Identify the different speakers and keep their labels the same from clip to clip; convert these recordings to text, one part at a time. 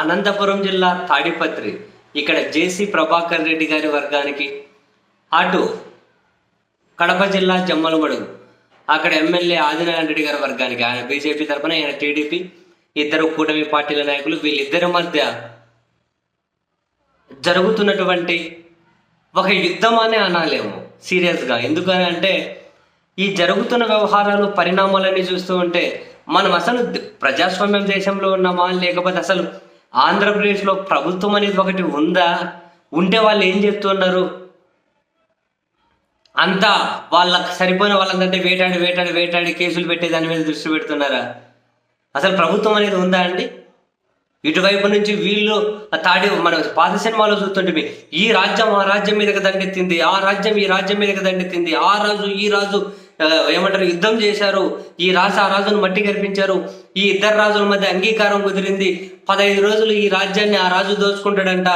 Speaker 1: అనంతపురం జిల్లా తాడిపత్రి ఇక్కడ జేసీ ప్రభాకర్ రెడ్డి గారి వర్గానికి. అటు కడప జిల్లా జమ్మలమడుగు అక్కడ ఎమ్మెల్యే ఆదినారాయణ రెడ్డి గారి వర్గానికి. ఆయన బీజేపీ తరపున ఆయన టీడీపీ ఇద్దరు కూటమి పార్టీల నాయకులు వీళ్ళిద్దరి మధ్య జరుగుతున్నటువంటి ఒక యుద్ధమానే అనాలేము సీరియస్గా. ఎందుకని అంటే ఈ జరుగుతున్న వ్యవహారాలు పరిణామాలన్నీ చూస్తూ ఉంటే మనం అసలు ప్రజాస్వామ్యం దేశంలో ఉన్నామా లేకపోతే అసలు ఆంధ్రప్రదేశ్లో ప్రభుత్వం అనేది ఒకటి ఉందా? ఉంటే వాళ్ళు ఏం చెప్తున్నారు? అంతా వాళ్ళకి సరిపోయిన వాళ్ళందంటే వేటాడి వేటాడి వేటాడి కేసులు పెట్టే దాని మీద దృష్టి పెడుతున్నారా? అసలు ప్రభుత్వం అనేది ఉందా అండి? ఇటువైపు నుంచి వీళ్ళు తాడి మన పాత సినిమాలో చూస్తుంటే ఈ రాజ్యం ఆ రాజ్యం మీదకి దండెత్తింది ఆ రాజ్యం ఈ రాజ్యం మీదకి దండెత్తింది ఆ రాజు ఈ రాజు ఏమంటారు యుద్ధం చేశారు. ఈ రాజు ఆ రాజును మట్టి కనిపించారు ఈ ఇద్దరు రాజుల మధ్య అంగీకారం కుదిరింది. పదహైదు రోజులు ఈ రాజ్యాన్ని ఆ రాజు దోచుకుంటాడంట.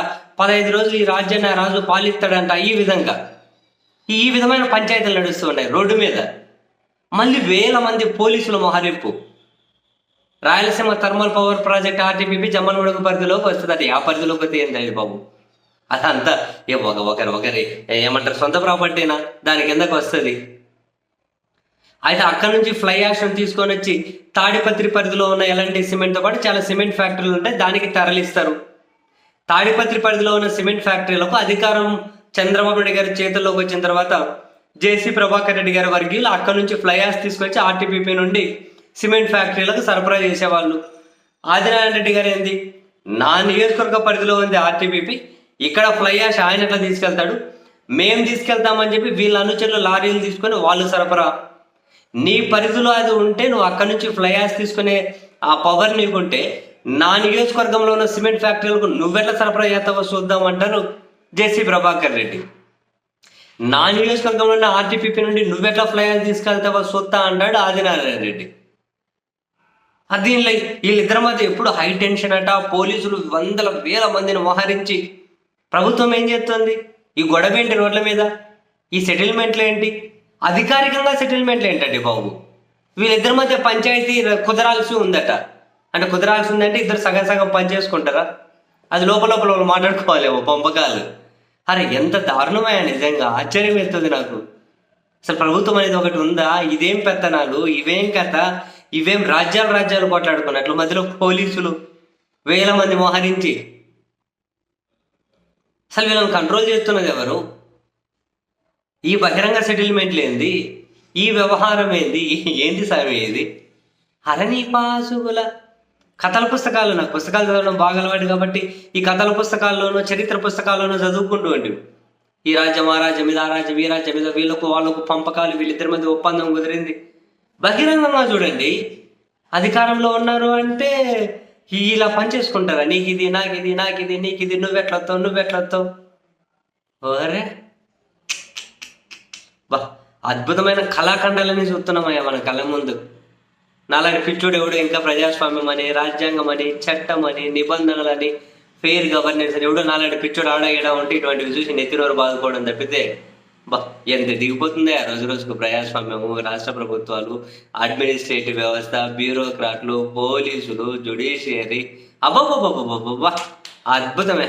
Speaker 1: పదహైదు రోజులు ఈ రాజ్యాన్ని ఆ రాజు పాలిస్తాడంట ఈ విధంగా. ఈ విధమైన పంచాయతీలు నడుస్తూ ఉన్నాయి రోడ్డు మీద. మళ్ళీ వేల మంది పోలీసుల మహారింపు. Rayalaseema thermal power project RTPP Jammalamadugu పరిధిలోకి వస్తుంది అది ఆ పరిధిలోకి వస్తే ఏంటి అది బాబు? అదంతా ఏ ఒక ఒకరి ఒకరి ఏమంటారు సొంత ప్రాపర్టీనా? దాని కిందకు వస్తుంది? అయితే అక్కడ నుంచి ఫ్లై యాక్షన్ తీసుకొని వచ్చి తాడిపత్రి పరిధిలో ఉన్న ఎలాంటి సిమెంట్తో పాటు చాలా సిమెంట్ ఫ్యాక్టరీలు ఉంటాయి. దానికి తరలిస్తారు. తాడిపత్రి పరిధిలో ఉన్న సిమెంట్ ఫ్యాక్టరీలకు అధికారం చంద్రబాబు నాయుడు గారి చేతుల్లోకి వచ్చిన తర్వాత జేసీ ప్రభాకర్ రెడ్డి గారి వర్గీయులు అక్కడ నుంచి ఫ్లై యాష్ తీసుకొచ్చి ఆర్టీపీపీ నుండి సిమెంట్ ఫ్యాక్టరీలకు సరఫరా చేసేవాళ్ళు. ఆదినారాయణ రెడ్డి గారు ఏంది? నా నియోజకవర్గ పరిధిలో ఉంది ఆర్టీపీపీ. ఇక్కడ ఫ్లై యాష్ ఆయన ఎట్లా తీసుకెళ్తాడు. మేం తీసుకెళ్తామని చెప్పి వీళ్ళ అనుచరులు లారీలు తీసుకొని వాళ్ళు సరఫరా నీ పరిధిలో అది ఉంటే నువ్వు అక్కడి నుంచి ఫ్లై తీసుకునే ఆ పవర్ నీకుంటే నా నియోజకవర్గంలో ఉన్న సిమెంట్ ఫ్యాక్టరీలకు నువ్వెట్లా సరఫరా చేస్తావో చూద్దాం అంటారు జేసీ ప్రభాకర్ రెడ్డి. నా నియోజకవర్గంలో ఉన్న ఆర్టీపీపీ నుండి నువ్వెట్లా ఫ్లై యాష్ తీసుకెళ్తావో చూద్దా అంటాడు ఆదినారాయణ రెడ్డి. అది దీనిలో వీళ్ళిద్దరి మధ్య ఎప్పుడు హై టెన్షన్ అట పోలీసులు వందల వేల మందిని మోహరించి ప్రభుత్వం ఏం చేస్తుంది? ఈ గొడవ ఏంటి రోడ్ల మీద? ఈ సెటిల్మెంట్లు ఏంటి? అధికారికంగా సెటిల్మెంట్లు ఏంటండి బాబు? వీళ్ళిద్దరి మధ్య పంచాయతీ కుదరాల్సి ఉందట. అంటే కుదరాల్సి ఉందంటే ఇద్దరు సగం సగం పని చేసుకుంటారా? అది లోపల లోపల వాళ్ళు మాట్లాడుకోవాలేమో పంపకాలు. అరే ఎంత దారుణమయ్యా నిజంగా. ఆశ్చర్యం వేస్తుంది నాకు. అసలు ప్రభుత్వం అనేది ఒకటి ఉందా? ఇదేం పెత్తనాలు? ఇవేం కథ? ఇవేం రాజ్యాలు రాజ్యాలు కొట్లాడుకున్నట్లు? మధ్యలో పోలీసులు వేల మంది మోహరించి. అసలు వీళ్ళని కంట్రోల్ చేస్తున్నది ఎవరు? ఈ బహిరంగ సెటిల్మెంట్లు ఏంది? ఈ వ్యవహారం ఏంది? ఏంది స్వామి ఇది? హరణిపాసుగుల కథల పుస్తకాలు నాకు పుస్తకాలు చదవడం బాగా అలవాటు కాబట్టి ఈ కథల పుస్తకాల్లోనూ చరిత్ర పుస్తకాల్లోనూ చదువుకుంటూ ఈ రాజ్యం ఆ రాజ్యం ఇది ఆ రాజ్యం ఈ రాజ్యం మీద వీళ్ళకు వాళ్ళకు పంపకాలు వీళ్ళిద్దరి మధ్య ఒప్పందం కుదిరింది. బహిరంగంగా చూడండి అధికారంలో ఉన్నారు అంటే ఇలా పనిచేసుకుంటారా నీకు ఇది నాకు ఇది నాకు ఇది నీకు ఇది నువ్వెట్లొస్తావు నువ్వెట్లొస్తావు ఓరే అద్భుతమైన కళాఖండాలని చూస్తున్నామయ్యా మన కళ్ళ ముందు. నాలాంటి పిచ్చుడు ఎవడు? ఇంకా ప్రజాస్వామ్యం అని రాజ్యాంగం అని చట్టం అని నిబంధనలని ఫెయిర్ గవర్నెన్స్ అని ఎవడో? నాలాంటి పిచ్చుడు ఆడ ఉంటే ఇటువంటివి చూసి నెత్తినోరు బాదుకోవడం తప్పితే బా ఎంత దిగిపోతుంది ఆ రోజు రోజుకు ప్రజాస్వామ్యము రాష్ట్ర ప్రభుత్వాలు అడ్మినిస్ట్రేటివ్ వ్యవస్థ బ్యూరోక్రాట్లు పోలీసులు జుడిషియరీ అబ్బాబ్బాబ్బాబ్బా అద్భుతమే.